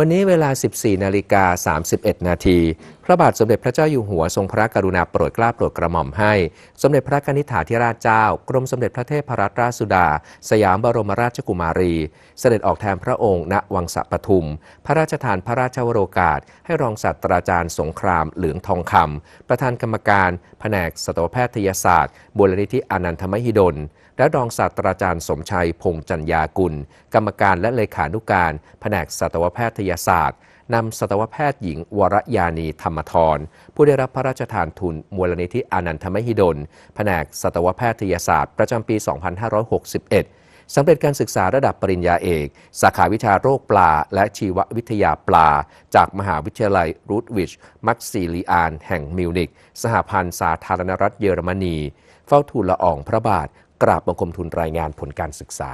วันนี้เวลา 14 นาฬิกา 31 นาที พระบาทสมเด็จพระเจ้าอยู่หัวทรงพระกรุณาโปรดเกล้าโปรดกระหม่อมให้ สมเด็จพระกนิษฐาธิราชเจ้า กรมสมเด็จพระเทพรัตนราชสุดา สยามบรมราชกุมารี เสด็จออกแทนพระองค์ณวังสะปทุม พระราชทานพระราชวโรกาส ให้รองศาสตราจารย์สงครามเหลืองทองคำประธานกรรมการแผนกสัตวแพทยศาสตร์บูรณิธิอนันทมหิดล และรองศาสตราจารย์สมชัยพงษ์จัญญากุล กรรมการและเลขานุการแผนกสัตวแพทยศาสตร์ นำสัตวแพทย์หญิงวรยานีธรรมทร ผู้ได้รับพระราชทานทุนมูลนิธิอนันทมหิดล แผนกสัตวแพทยศาสตร์ประจำปี 2561 สำเร็จการศึกษาระดับปริญญาเอก สาขาวิชาโรคปลา และชีววิทยาปลา จากมหาวิทยาลัยรูทวิช มักซิลิอาน แห่งมิวนิก สหพันธ์สาธารณรัฐเยอรมนี เฝ้าทูลละอองพระบาท กราบบังคมทูลรายงานผลการศึกษา